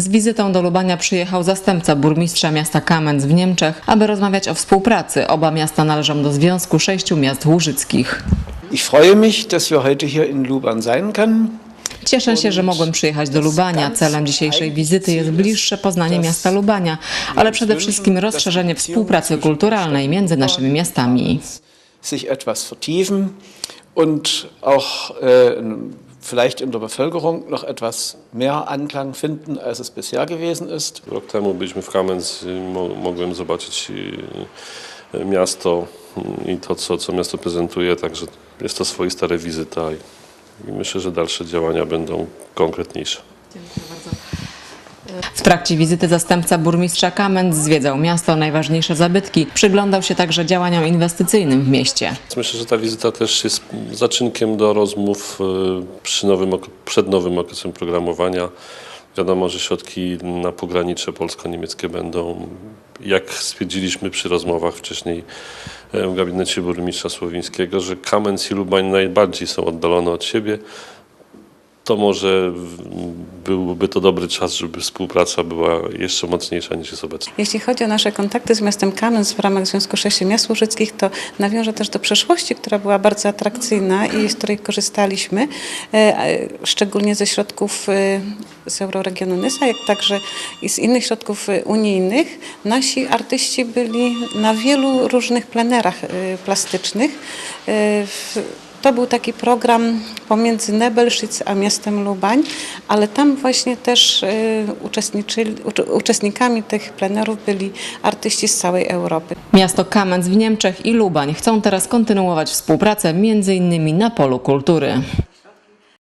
Z wizytą do Lubania przyjechał zastępca burmistrza miasta Kamenz w Niemczech, aby rozmawiać o współpracy. Oba miasta należą do Związku Sześciu Miast Łużyckich. Ich freue mich, dass wir heute hier in Luban sein können. Cieszę się, że mogłem przyjechać do Lubania. Celem dzisiejszej wizyty jest bliższe poznanie miasta Lubania, ale przede wszystkim rozszerzenie współpracy kulturalnej między naszymi miastami. Sich etwas vertiefen und auch äh, vielleicht in der Bevölkerung noch etwas mehr Anklang finden, als es bisher gewesen ist. Rok temu byliśmy w Kamenz, mogłem zobaczyć y, miasto i to, co, co miasto prezentuje, także jest to swoista rewizyta i, i myślę, że dalsze działania będą konkretniejsze. W trakcie wizyty zastępca burmistrza Kamenz zwiedzał miasto, najważniejsze zabytki. Przyglądał się także działaniom inwestycyjnym w mieście. Myślę, że ta wizyta też jest zaczynkiem do rozmów y, przy nowym, przed nowym okresem programowania. Wiadomo, że środki na pogranicze polsko-niemieckie będą, jak stwierdziliśmy przy rozmowach wcześniej e, w gabinecie burmistrza Słowińskiego, że Kamenz i Lubań najbardziej są oddalone od siebie. To może byłby to dobry czas, żeby współpraca była jeszcze mocniejsza niż jest obecnie. Jeśli chodzi o nasze kontakty z miastem Kamenz w ramach Związku Sześciu Miast Łużyckich, to nawiążę też do przeszłości, która była bardzo atrakcyjna i z której korzystaliśmy, e, szczególnie ze środków e, z Euroregionu Nysa, jak także i z innych środków e, unijnych. Nasi artyści byli na wielu różnych plenerach plastycznych. To był taki program pomiędzy Nebelszitz a miastem Lubań, ale tam właśnie też y, uczestniczyli, ucz- uczestnikami tych plenerów byli artyści z całej Europy. Miasto Kamenz w Niemczech i Lubań chcą teraz kontynuować współpracę między innymi na polu kultury.